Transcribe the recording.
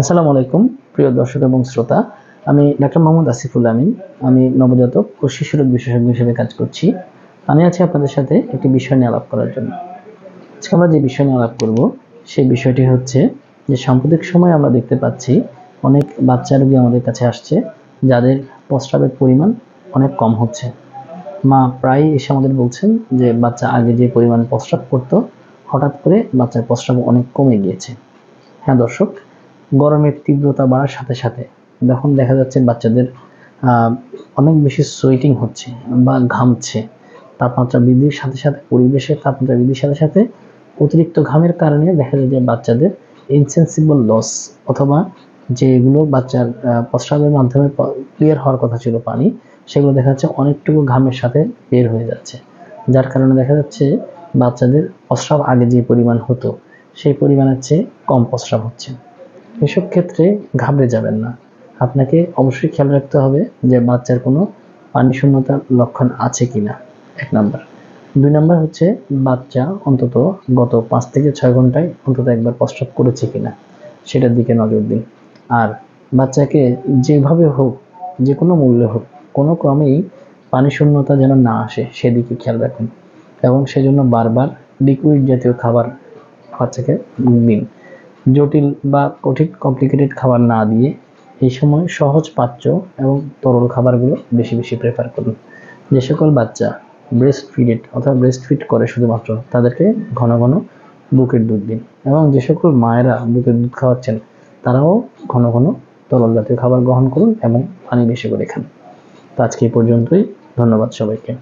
আসসালামু আলাইকুম, প্রিয় দর্শক এবং শ্রোতা। আমি ডাক্তার মোহাম্মদ আসিফুল আমিন। আমি নবজাতক ও শিশুরোগ বিশেষজ্ঞ হিসেবে কাজ করছি। আমি আছি আপনাদের সাথে একটি বিষয় নিয়ে আলাপ করার জন্য। আজকে আমরা যে বিষয় নিয়ে আলাপ করব, সেই বিষয়টি হচ্ছে যে সাম্প্রতিক সময়ে আমরা দেখতে পাচ্ছি অনেক বাচ্চা রোগী আমাদের কাছে আসছে, যাদের প্রস্রাবের পরিমাণ অনেক কম হচ্ছে। মা প্রায় এসে আমাদের বলছেন যে বাচ্চা আগে যে পরিমাণ প্রস্রাব করতো, হঠাৎ করে বাচ্চার প্রস্রাব অনেক কমে গিয়েছে। হ্যাঁ দর্শক গরমের তীব্রতা বাড়ার সাথে সাথে যখন দেখা যাচ্ছে বাচ্চাদের অনেক বেশি সোয়েটিং হচ্ছে বা ঘামছে, তাপমাত্রা বৃদ্ধির সাথে সাথে পরিবেশের তাপমাত্রা বৃদ্ধির সাথে সাথে অতিরিক্ত ঘামের কারণে দেখা যায় যে বাচ্চাদের ইনসেন্সিবল লস অথবা যেগুলো বাচ্চার প্রস্রাবের মাধ্যমে ক্লিয়ার হওয়ার কথা ছিল পানি, সেগুলো দেখা যাচ্ছে অনেকটুকু ঘামের সাথে বের হয়ে যাচ্ছে। যার কারণে দেখা যাচ্ছে বাচ্চাদের প্রস্রাব আগে যে পরিমাণ হতো, সেই পরিমাণের চেয়ে কম প্রস্রাব হচ্ছে। এসব ক্ষেত্রে ঘাবড়ে যাবেন না। আপনাকে অবশ্যই খেয়াল রাখতে হবে যে বাচ্চার কোনো পানি শূন্যতার লক্ষণ আছে কি না এক নাম্বার। দুই নাম্বার হচ্ছে বাচ্চা অন্তত গত পাঁচ থেকে ছয় ঘন্টায় অন্তত একবার প্রস্রাব করেছে কি না সেটার দিকে নজর দিন। আর বাচ্চাকে যেভাবে হোক, যে কোনো মূল্যে হোক, কোনো ক্রমেই পানি শূন্যতা যেন না আসে, সেদিকে খেয়াল রাখুন। এবং সেজন্য বারবার লিকুইড জাতীয় খাবার বাচ্চাকে দিন। জটিল বা কঠিন কমপ্লিকেটেড খাবার না দিয়ে এই সময় সহজ পাচ্য এবং তরল খাবারগুলো বেশি বেশি প্রেফার করুন। যে সকল বাচ্চা ব্রেস্ট ফিডেড অথবা ব্রেস্ট ফিড করে শুধুমাত্র, তাদেরকে ঘন ঘন বুকের দুধ দিন এবং যে সকল মায়েরা বুকের দুধ খাওয়াচ্ছেন, তারাও ঘন ঘন তরল জাতীয় খাবার গ্রহণ করুন এবং পানি বেশি করে খান। তো আজকে এই পর্যন্তই। ধন্যবাদ সবাইকে।